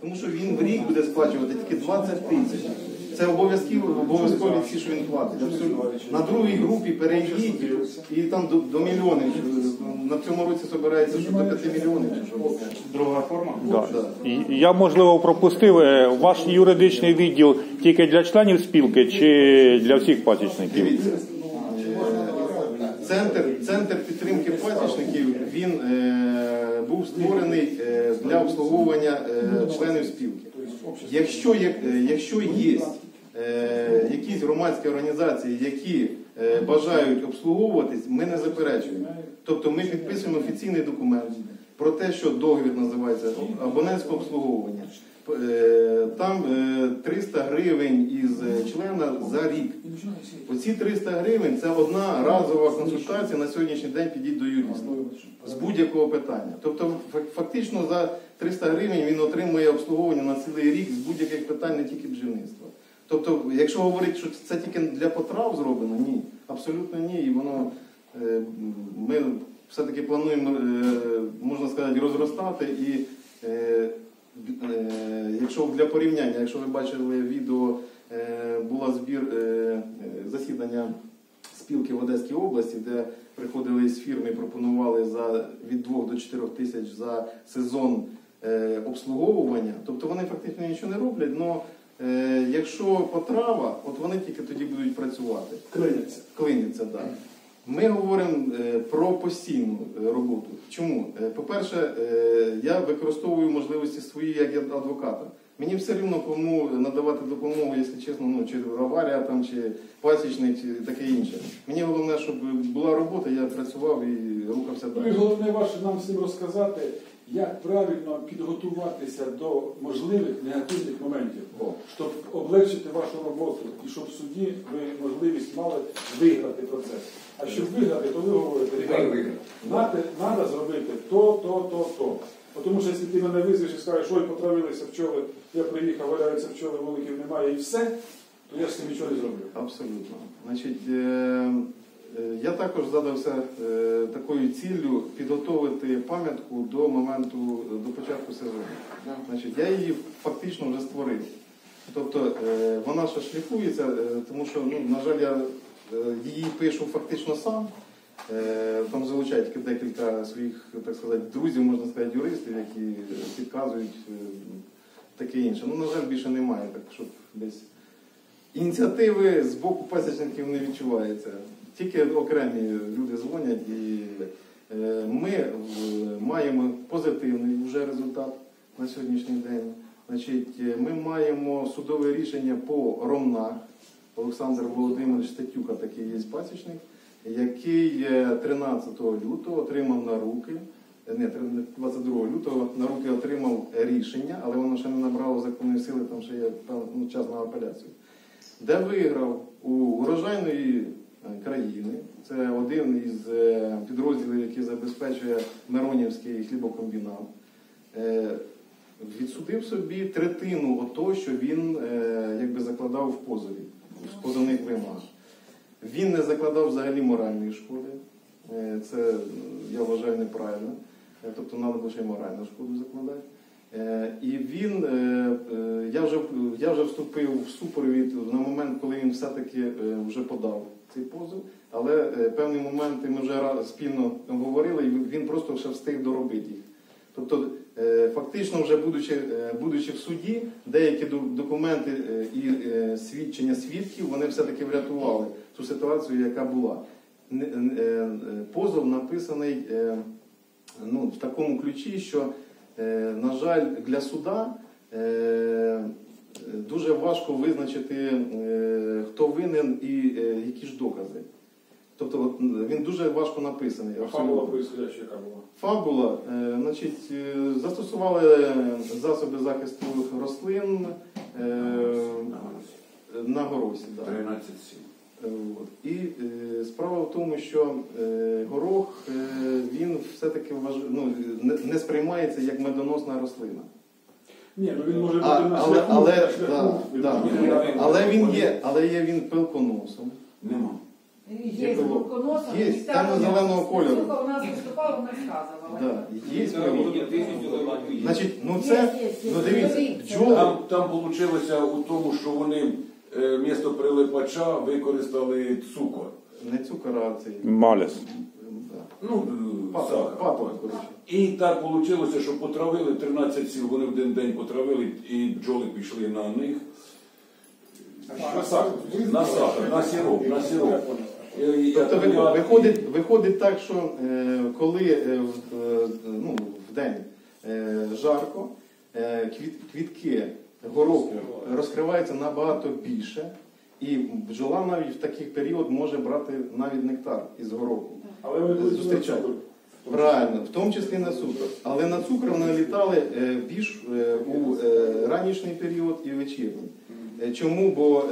Тому що він в рік буде сплачувати тільки 20 тисяч. Це обов'язкові обов'язкові всі, що він платить. Абсолютно. На другій групі перейдіть і там до, до мільйонів. На цьому році збирається що до 5 мільйонів. Друга форма. Да. І Я, можливо, пропустив е, ваш юридичний відділ тільки для членів спілки чи для всіх пасічників? Дивіться, центр, центр підтримки пасічників він е, був створений е, для обслуговування е, членів спілки. Якщо є, е, якщо є е, якісь громадські організації, які е, бажають обслуговуватись, ми не заперечуємо. Тобто ми підписуємо офіційний документ про те, що договір називається абонентське обслуговування. Е, Там е, 300 гривень із е, члена за рік. Оці 300 гривень це одна разова консультація на сьогоднішній день підіть до юриста з будь-якого питання. Тобто фактично за 300 гривень він отримує обслуговування на цілий рік з будь-яких питань, не тільки бджільництва. Тобто, якщо говорити, що це тільки для потрав зроблено, ні, абсолютно ні. І воно е, ми все-таки плануємо, е, можна сказати, розростати і. Е, Якщо для порівняння, якщо ви бачили відео, е, була збір е, засідання спілки в Одеській області, де приходили з фірми і пропонували за від 2 до 4 тисяч за сезон обслуговування. Тобто вони фактично нічого не роблять, але якщо потрава, от вони тільки тоді будуть працювати. Клиняться. Клиняться, так. Ми говоримо е, про постійну е, роботу. Чому? Е, По-перше, я використовую можливості свої як адвоката. Мені все рівно кому надавати допомогу, якщо чесно, ну чи аварія там, чи пасічник, чи таке інше. Мені головне, щоб була робота, я працював і рухався далі. і головне ваше нам всім розказати, як правильно підготуватися до можливих негативних моментів, щоб облегшити вашу роботу і щоб в суді ви можливість мали виграти процес. А щоб виграти, то ви говорите, «Ребята, треба зробити то, то, то, то. Тому що якщо ти мене визвеш і скажеш, ой, потравилися пчоли, я приїхав, валяються пчоли, вуликів немає і все, то я з цим нічого не зроблю. Абсолютно. Значить, е, я також задався е, такою ціллю підготовити пам'ятку до моменту до початку сезону. Значить, я її фактично вже створив. Тобто е, вона ще шліфується, е, тому що, ну, на жаль, я е, її пишу фактично сам. Е, Там залучають декілька своїх, так сказати, друзів, можна сказати, юристів, які підказують е, таке інше. Ну, на жаль, більше немає, так щоб десь ініціативи з боку пасічників не відчувається. Тільки окремі люди дзвонять і е, ми е, маємо позитивний вже результат на сьогоднішній день. Значить, е, ми маємо судове рішення по ромнах. Олександр Володимирович Статюка, такий є пасічник, який е, 13 лютого отримав на руки, не, 22 лютого на руки отримав рішення, але воно ще не набрало законної сили, там ще є пев- ну, час на апеляцію де виграв у урожайної країни. Це один із е, підрозділів, який забезпечує Миронівський хлібокомбінат. Е, Відсудив собі третину того, що він е, якби закладав в позові, в позовних вимогах. Він не закладав взагалі моральної шкоди. Е, Це е, я вважаю неправильно. Е, Тобто треба лише моральну шкоду закладати. Е, І він, е, е, я вже, я вже вступив в супровід на момент, коли він все-таки е, вже подав цей позов, але е, певні моменти ми вже спільно говорили, і він просто ще встиг доробити їх. Тобто, е, фактично, вже будучи, е, будучи в суді, деякі документи і свідчення свідків вони все-таки врятували ту ситуацію, яка була. Позов написаний ну, в такому ключі, що, на жаль, для суда дуже важко визначити, е, хто винен і е, які ж докази. Тобто от, він дуже важко написаний. А фабула происходяща яка була? Фабула, е, значить, застосували засоби захисту рослин е, на горосі. Да. 13-7. Е. І е, справа в тому, що е, горох е, він все-таки ну, не, не сприймається як медоносна рослина. Ні, ну він може бути А, на але, шляху, але, на шляху. да, Він да. бути. але він є, але є він пилконосом. Нема. Є Є Є, і темно-зеленого кольору. Сука у нас виступала, вона сказувала. Да, є пилок. Значить, ну це, є, є. ну дивіться, бджоли, Там, там вийшло у тому, що вони е, місто прилипача використали цукор. не цукор, а цей. Малес. Ну, е, Паток, коротше. І так вийшло, що потравили 13 сіл, вони в один день потравили, і бджоли пішли на них. На сахар. На сахар, на сироп, на сироп. І- і- Тобто я- виходить, виходить так, що е, коли е, в, е, ну, в день е, жарко, е, квіт, квітки гороху розкриваються набагато більше, і бджола навіть в такий період може брати навіть нектар із гороху. Але ви будете Правильно, в тому числі на цукор. Але на цукор вони літали е, більш е, у е, ранішній період і вечірній. Чому? Бо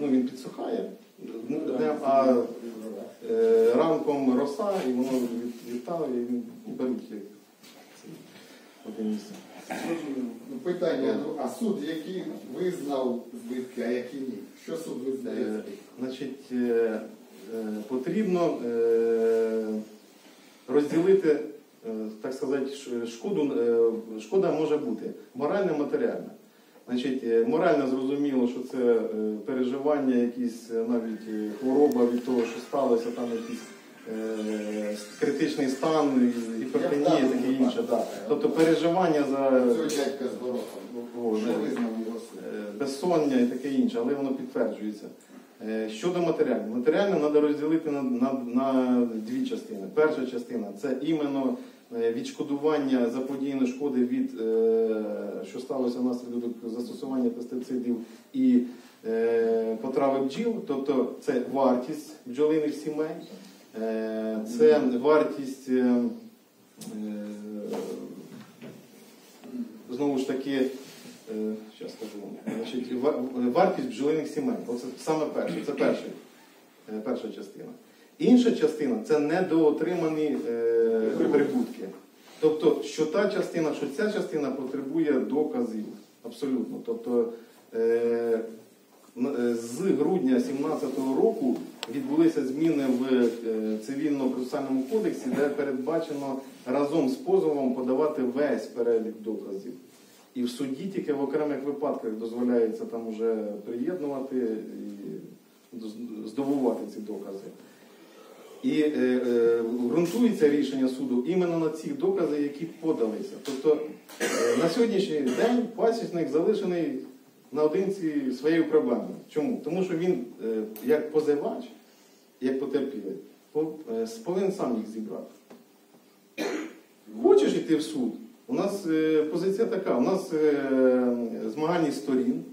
ну, він підсухає, ну, а ранком роса, і воно літає, і він беруть одне місце. Питання, ну, а суд, який визнав збитки, а які ні? Що суд визнає Е, збитки? Значить, е, е, потрібно е, розділити, е, так сказати, ш- шкоду. е, Шкода може бути моральна, матеріальна. Значить, е, морально зрозуміло, що це е, переживання, якісь е, навіть е, хвороба від того, що сталося, там якийсь е, критичний стан, гіпертонія, таке інше. Да. Тобто переживання за. О, не-? Е, безсоння і таке інше, але воно підтверджується. Е, Щодо матеріального. Матеріально треба розділити на, на, на дві частини. Перша частина це іменно е, відшкодування заподіяної шкоди від, е, що сталося внаслідок застосування пестицидів і е, потрави бджіл, тобто це вартість бджолиних сімей, е, це вартість. е, знову ж таки, зараз скажу, значить, вартість бджолиних сімей. Оце саме перше, це перший, е, перша частина. Інша частина це недоотримані е, прибутки. Тобто, що та частина, що ця частина потребує доказів. Абсолютно. Тобто, е, з грудня 2017 року відбулися зміни в цивільно-процесуальному кодексі, де передбачено разом з позовом подавати весь перелік доказів. І в суді тільки в окремих випадках дозволяється там вже приєднувати і здобувати ці докази. І е, е, ґрунтується рішення суду іменно на ці докази, які подалися. Тобто е, на сьогоднішній день пасічник залишений наодинці своєю проблемою. Чому? Тому що він, е, як позивач, як потерпілий, по- е, повинен сам їх зібрати. Хочеш йти в суд? У нас е, позиція така: у нас е, змагальність сторін.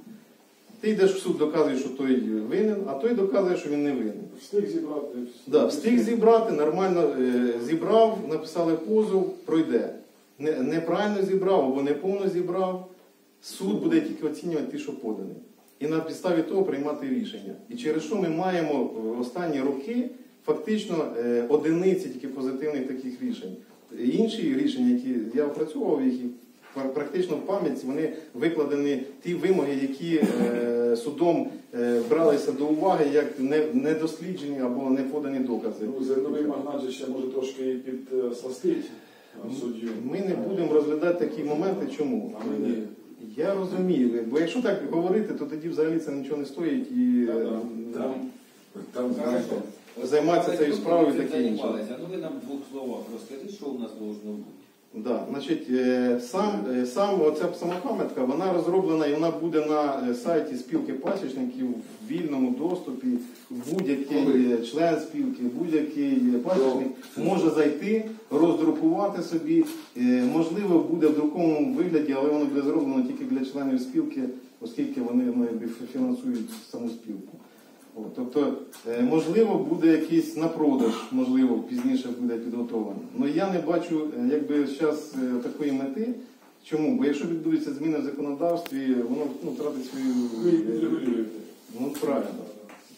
Ти йдеш в суд, доказуєш, що той винен, а той доказує, що він не винен. Встиг зібрати. Да, встиг зібрати, нормально е, зібрав, написали позов, пройде. Не, неправильно зібрав або неповно зібрав, суд буде тільки оцінювати ті, що подані. І на підставі того приймати рішення. І через що ми маємо е, останні роки фактично е, одиниці тільки позитивних таких рішень. Інші рішення, які я опрацьовував їх, практично в пам'ятці вони викладені ті вимоги, які е, судом е, бралися до уваги як не- недосліджені або не подані докази. Ну, зерновий магнат же ще може трошки і підсластить суддю. Ми не будемо розглядати такі моменти. Чому? А ми ні. Я розумію, бо якщо так говорити, то тоді взагалі це нічого не стоїть і е, Там, там знаєте, займатися цією справою і таке інше. Ну ви нам в двох словах розкажіть, що у нас должно бути. Да, значить, е, сам, е, сам оця сама пам'ятка, вона розроблена і вона буде на е, сайті спілки пасічників в вільному доступі. Будь-який член спілки, будь-який пасічник може зайти, роздрукувати собі. Можливо, буде в друкованому вигляді, але воно буде зроблено тільки для членів спілки, оскільки вони ну, фінансують саму спілку. Тобто, е, можливо, буде якийсь на продаж, можливо, пізніше буде підготовлено. Але я не бачу е, якби зараз такої мети. Чому? Бо якщо відбудуться зміни в законодавстві, воно ну, втратить свою. Е. Ну правильно.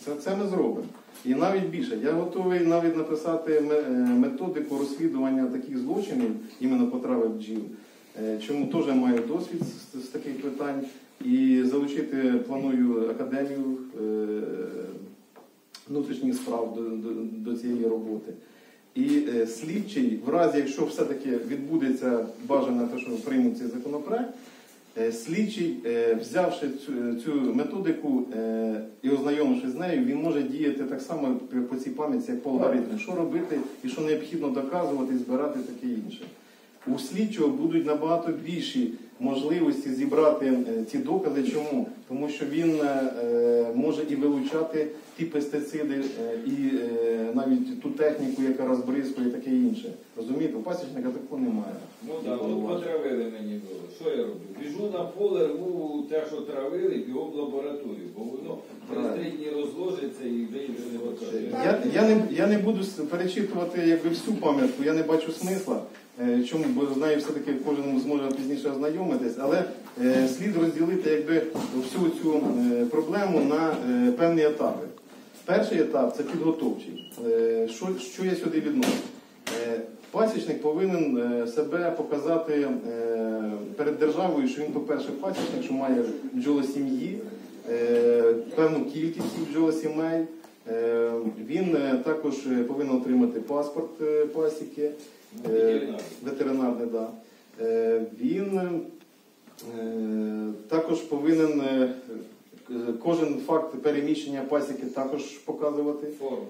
Це, це ми зробимо. І навіть більше. Я готовий навіть написати е, методику розслідування таких злочинів, іменно потрави бджіл. Е, Чому теж маю досвід з таких питань. І залучити планую академію е, внутрішніх справ до, до, до цієї роботи. І е, слідчий, в разі, якщо все-таки відбудеться бажане те, що приймуть цей законопроект, е, слідчий, взявши цю, цю методику і ознайомившись з нею, він може діяти так само по- цій пам'ятці, як по алгоритму, що робити і що необхідно доказувати, збирати таке інше. У слідчого будуть набагато більші можливості зібрати е, ці докази. Чому? Тому що він е, е, може і вилучати ті пестициди, і навіть ту техніку, яка розбризкує, і таке інше. Розумієте, у пасічника такого немає. Ну так, от потравили мені було. Що я роблю? Біжу на поле, рву те, що травили, бігом в лабораторію, бо воно через три дні розложиться і вже нічого не. Я, я, не, я не буду перечитувати якби, всю пам'ятку, я не бачу смисла. Е, Чому? Бо знаю, все-таки кожен зможе пізніше ознайомитись, але е, слід розділити якби, всю цю е, проблему на певні етапи. Перший етап це підготовчий. Що, що я сюди відношу? Пасічник повинен себе показати перед державою, що він, по-перше, пасічник, що має бджолосім'ї, е, певну кількість бджолосімей. Е, Він е, також е, повинен отримати паспорт пасіки, Ветеринарний. да. Він також повинен кожен факт переміщення пасіки також показувати. Форма.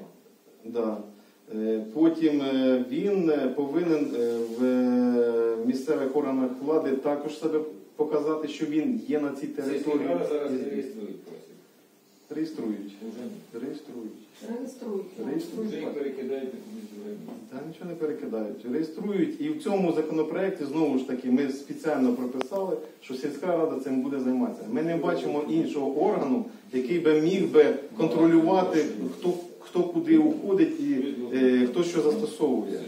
Да. Потім він повинен в місцевих органах влади також себе показати, що він є на цій території. Зараз реєструють просить. Реєструють. Уже. Реєструють. Реєструють. Перекидають. Та нічого не перекидають. Реєструють. І в цьому законопроекті знову ж таки ми спеціально прописали, що сільська рада цим буде займатися. Ми не бачимо іншого органу, який би міг би контролювати, хто, хто куди уходить і е, хто що застосовує.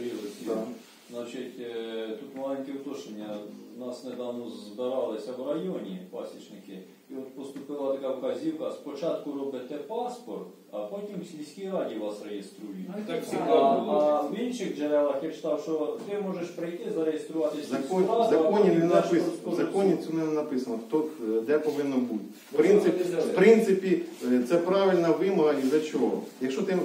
Значить, е, тут маленьке уточнення. У нас недавно збиралися в районі пасічники, і от поступила така вказівка, спочатку робите паспорт, а потім в сільській раді вас реєструють. Так А, а в інших джерелах я читав, що ти можеш прийти, зареєструватися в Закон, в законі не написано, в законі це не написано, хто е, де повинно бути. В Ну, принципі, в принципі, е, це правильна вимога і за чого? Якщо ти е,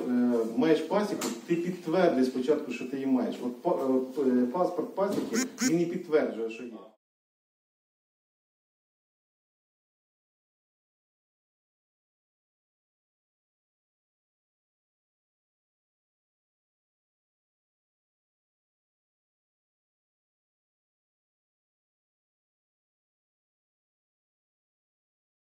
маєш пасіку, ти підтверди спочатку, що ти її маєш. От па- е, паспорт пасіки він і підтверджує, що є.